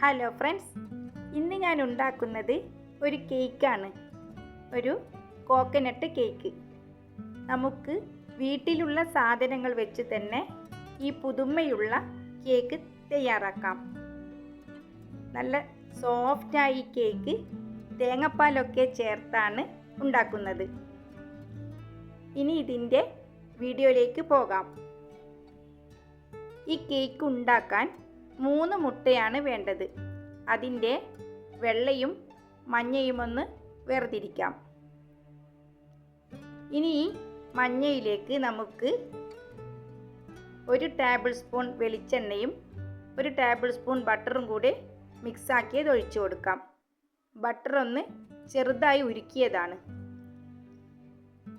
Hello friends ഇന്ന് ഞാൻ ഉണ്ടാക്കുന്നത് ഒരു കേക്കാണ് ഒരു കോക്കനട്ട് കേക്ക് നമുക്ക് വീട്ടിലുള്ള സാധനങ്ങൾ വെച്ച് തന്നെ ഈ പുതുമയുള്ള കേക്ക് തയ്യാറാക്കാം. നല്ല സോഫ്റ്റായി കേക്ക് തേങ്ങാപ്പാലൊക്കെ ചേർത്താണ് ഉണ്ടാക്കുന്നത്. ഇനി ഇതിന്റെ വീഡിയോയിലേക്ക് പോകാം. ഈ കേക്ക് ഉണ്ടാക്കാൻ മൂന്ന് മുട്ടയാണ് വേണ്ടത്. അതിന്റെ വെള്ളയും മഞ്ഞയും ഒന്ന് വേർതിരിക്കാം. ഇനി മഞ്ഞയിലേക്ക് നമുക്ക് ഒരു ടേബിൾ സ്പൂൺ വെളിച്ചെണ്ണയും ഒരു ടേബിൾ സ്പൂൺ ബട്ടറും കൂടി മിക്സാക്കിയത് ഒഴിച്ചു കൊടുക്കാം. ബട്ടർ ഒന്ന് ചെറുതായി ഉരുക്കിയതാണ്.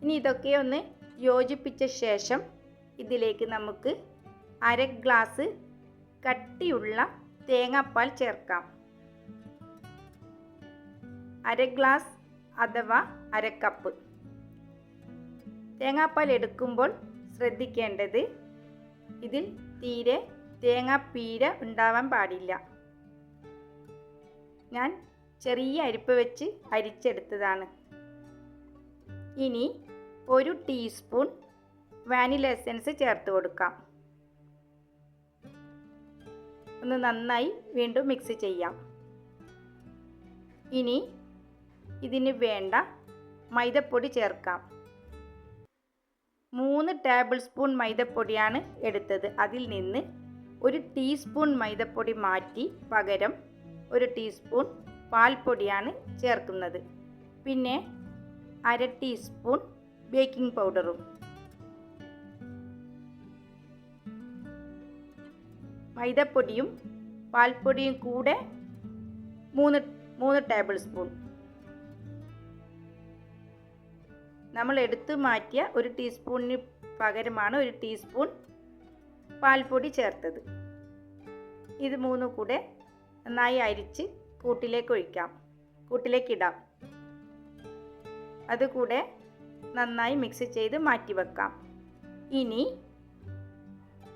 ഇനി ഇതൊക്കെ ഒന്ന് യോജിപ്പിച്ച ശേഷം ഇതിലേക്ക് നമുക്ക് അര ഗ്ലാസ് കട്ടിയുള്ള തേങ്ങാപ്പാൽ ചേർക്കാം. അര ഗ്ലാസ് അഥവാ അര കപ്പ്. തേങ്ങാപ്പാൽ എടുക്കുമ്പോൾ ശ്രദ്ധിക്കേണ്ടത് ഇതിൽ തീരെ തേങ്ങാപ്പീര ഉണ്ടാവാൻ പാടില്ല. ഞാൻ ചെറിയ അരിപ്പ് വെച്ച് അരിച്ചെടുത്തതാണ്. ഇനി ഒരു ടീസ്പൂൺ വാനില എസൻസ് ചേർത്ത് കൊടുക്കാം. ഒന്ന് നന്നായി വീണ്ടും മിക്സ് ചെയ്യാം. ഇനി ഇതിന് വേണ്ട മൈദപ്പൊടി ചേർക്കാം. മൂന്ന് ടേബിൾ സ്പൂൺ മൈദപ്പൊടിയാണ് എടുത്തത്. അതിൽ നിന്ന് ഒരു ടീസ്പൂൺ മൈദപ്പൊടി മാറ്റി പകരം ഒരു ടീസ്പൂൺ പാൽപ്പൊടിയാണ് ചേർക്കുന്നത്. പിന്നെ അര ടീസ്പൂൺ ബേക്കിംഗ് പൗഡറും മൈദപ്പൊടിയും പാൽപ്പൊടിയും കൂടെ മൂന്ന് മൂന്ന് ടേബിൾ സ്പൂൺ നമ്മൾ എടുത്തു മാറ്റിയ ഒരു ടീസ്പൂണിന് പകരമാണ് ഒരു ടീസ്പൂൺ പാൽപ്പൊടി ചേർത്തത്. ഇത് മൂന്നും കൂടെ നന്നായി അരിച്ച് കൂട്ടിലേക്ക് ഒഴിക്കാം. കൂട്ടിലേക്ക് ഇടാം. അതുകൂടെ നന്നായി മിക്സ് ചെയ്ത് മാറ്റി വെക്കാം ഇനി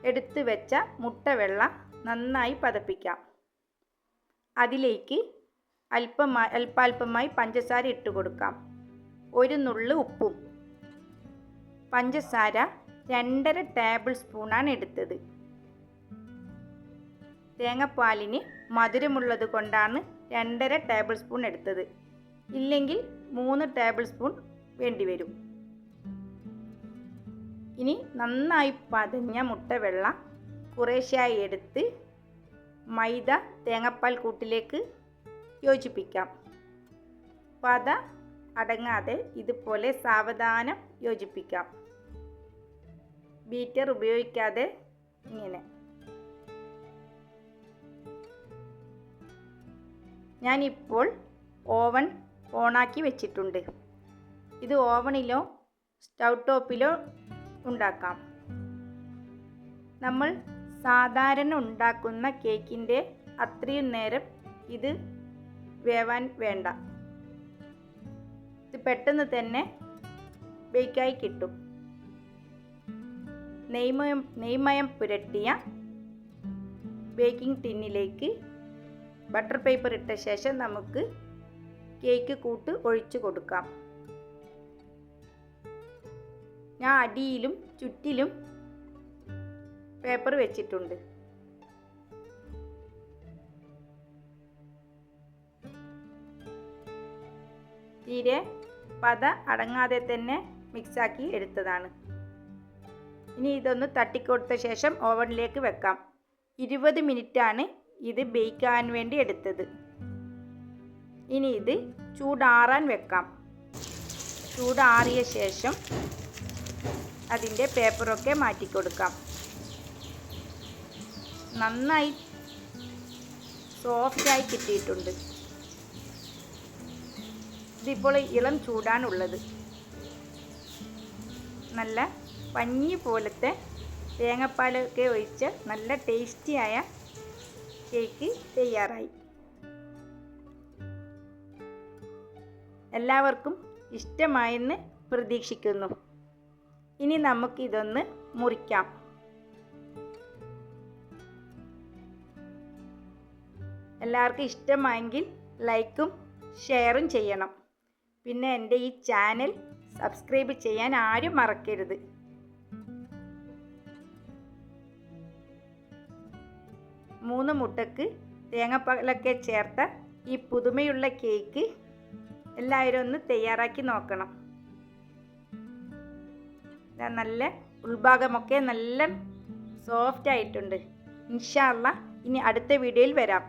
എടുത്തു വെച്ച മുട്ട വെള്ളം നന്നായി പതപ്പിക്കാം. അതിലേക്ക് അല്പമായി അല്പാൽപമായി പഞ്ചസാര ഇട്ട് കൊടുക്കാം. ഒരു നുള്ളു ഉപ്പും. പഞ്ചസാര രണ്ടര ടേബിൾ സ്പൂണാണ് എടുത്തത്. തേങ്ങാപ്പാലിന് മധുരമുള്ളത് കൊണ്ടാണ് രണ്ടര ടേബിൾ സ്പൂൺ എടുത്തത്. ഇല്ലെങ്കിൽ മൂന്ന് ടേബിൾ സ്പൂൺ വേണ്ടിവരും. ഇനി നന്നായി പതഞ്ഞ മുട്ട വെള്ളം കുറേശ്ശായി എടുത്ത് മൈദ തേങ്ങാപ്പാൽ കൂട്ടിലേക്ക് യോജിപ്പിക്കാം. പത അടങ്ങാതെ ഇതുപോലെ സാവധാനം യോജിപ്പിക്കാം. ബീറ്റർ ഉപയോഗിക്കാതെ ഇങ്ങനെ. ഞാനിപ്പോൾ ഓവൻ ഓണാക്കി വെച്ചിട്ടുണ്ട്. ഇത് ഓവണിലോ സ്റ്റൗ ടോപ്പിലോ ഉണ്ടാക്കാം. നമ്മൾ സാധാരണ ഉണ്ടാക്കുന്ന കേക്കിന്റെ അത്രയും നേരം ഇത് വേവാൻ വേണ്ട. ഇത് പെട്ടെന്ന് തന്നെ ബേക്കായി കിട്ടും. നെയ്മയം നെയ്മയം പുരട്ടിയ ബേക്കിംഗ് ടിന്നിലേക്ക് ബട്ടർ പേപ്പർ ഇട്ട ശേഷം നമുക്ക് കേക്ക് കൂട്ട് ഒഴിച്ചു കൊടുക്കാം. ഞാൻ അടിയിലും ചുറ്റിലും പേപ്പർ വെച്ചിട്ടുണ്ട്. തീരെ പത അടങ്ങാതെ തന്നെ മിക്സാക്കി എടുത്തതാണ്. ഇനി ഇതൊന്ന് തട്ടിക്കൊടുത്ത ശേഷം ഓവനിലേക്ക് വെക്കാം. ഇരുപത് മിനിറ്റാണ് ഇത് ബേക്കാൻ വേണ്ടി എടുത്തത്. ഇനി ഇത് ചൂടാറാൻ വെക്കാം. ചൂടാറിയ ശേഷം അതിന്റെ പേപ്പറൊക്കെ മാറ്റിക്കൊടുക്കാം. നന്നായി സോഫ്റ്റായി കിട്ടിയിട്ടുണ്ട്. ഇതിപ്പോൾ ഇളം ചൂടാണുള്ളത്. നല്ല പഞ്ഞി പോലത്തെ തേങ്ങാപ്പാലൊക്കെ ഒഴിച്ച് നല്ല ടേസ്റ്റിയായ കേക്ക് തയ്യാറായി. എല്ലാവർക്കും ഇഷ്ടമായെന്ന് പ്രതീക്ഷിക്കുന്നു. ഇനി നമുക്കിതൊന്ന് മുറിക്കാം. എല്ലാവർക്കും ഇഷ്ടമായെങ്കിൽ ലൈക്കും ഷെയറും ചെയ്യണം. പിന്നെ എന്റെ ഈ ചാനൽ സബ്സ്ക്രൈബ് ചെയ്യാൻ ആരും മറക്കരുത്. മൂന്ന് മുട്ടക്ക് തേങ്ങാപ്പാലൊക്കെ ചേർത്ത ഈ പുതുമയുള്ള കേക്ക് എല്ലാവരും ഒന്ന് തയ്യാറാക്കി നോക്കണം. ദാ നല്ല ഉൾഭാഗമൊക്കെ നല്ല സോഫ്റ്റ് ആയിട്ടുണ്ട്. ഇൻഷാല്ല ഇനി അടുത്ത വീഡിയോയിൽ വരാം.